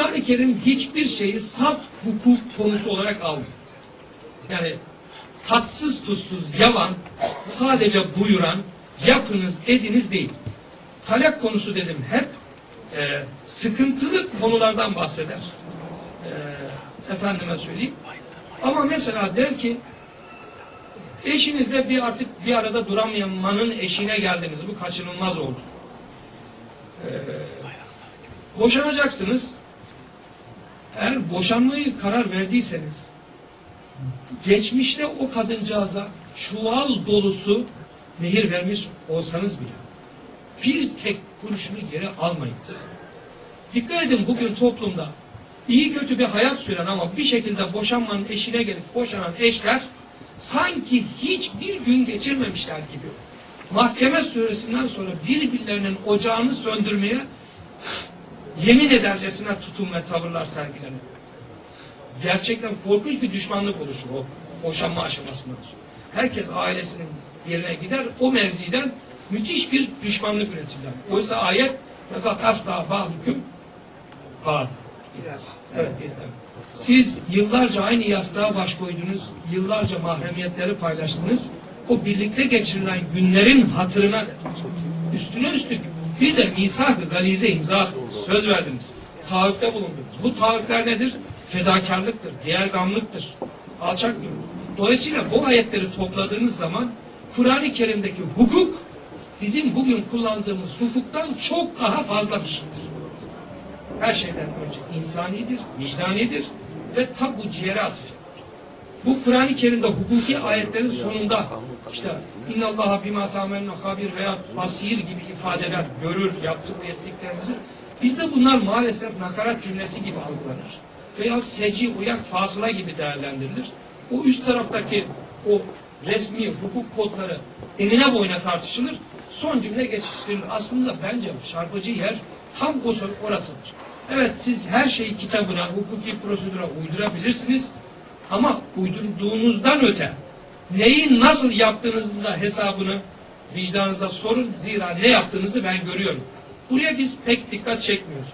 Kur'an-ı Kerim hiçbir şeyi salt hukuk konusu olarak almıyor. Yani tatsız tuzsuz yalan sadece buyuran yapınız ediniz değil. Talak konusu dedim hep e, sıkıntılı konulardan bahseder. E, efendime söyleyeyim. Ama mesela der ki eşinizle bir artık bir arada duramayanmanın eşiğine geldiniz. Bu kaçınılmaz oldu. E, boşanacaksınız. Eğer boşanmayı karar verdiyseniz geçmişte o kadıncağıza çuval dolusu mehir vermiş olsanız bile bir tek kuruşunu geri almayınız. Dikkat edin bugün toplumda iyi kötü bir hayat süren ama bir şekilde boşanmanın eşine gelip boşanan eşler sanki hiçbir gün geçirmemişler gibi. Mahkeme süresinden sonra birbirlerinin ocağını söndürmeye yemin edercesine tutum ve tavırlar sergileniyor. Gerçekten korkunç bir düşmanlık oluşur o boşanma aşamasından sonra. Herkes ailesinin yerine gider, o mevziden müthiş bir düşmanlık üretirler. Oysa ayet fakat afta ba'dukum ba'd. Evet, evet. Siz yıllarca aynı yastığa baş koydunuz, yıllarca mahremiyetleri paylaştınız. O birlikte geçirilen günlerin hatırına üstüne üstlük bir de misak-ı galize imza attınız, söz verdiniz, taahhütte bulundunuz. Bu taahhütler nedir? Fedakarlıktır, diğergamlıktır, alçak gönül. Dolayısıyla bu ayetleri topladığınız zaman Kur'an-ı Kerim'deki hukuk bizim bugün kullandığımız hukuktan çok daha fazla bir şeydir. Her şeyden önce insanidir, vicdanidir ve ta bu ciğere atıf. Bu Kur'an-ı Kerim'de hukuki ayetlerin sonunda işte innallaha bima ta'melun habir veya basir gibi ifadeler görür yaptık ettiklerinizi bizde bunlar maalesef nakarat cümlesi gibi algılanır. Veya seci, uyak, fasıla gibi değerlendirilir. O üst taraftaki o resmi hukuk kodları enine boyuna tartışılır. Son cümle geçiştirilir. Aslında bence çarpıcı yer tam o orasıdır. Evet siz her şeyi kitabına, hukuki prosedüre uydurabilirsiniz. Ama uydurduğunuzdan öte neyi nasıl yaptığınızın da hesabını vicdanınıza sorun. Zira ne yaptığınızı ben görüyorum. Buraya biz pek dikkat çekmiyoruz.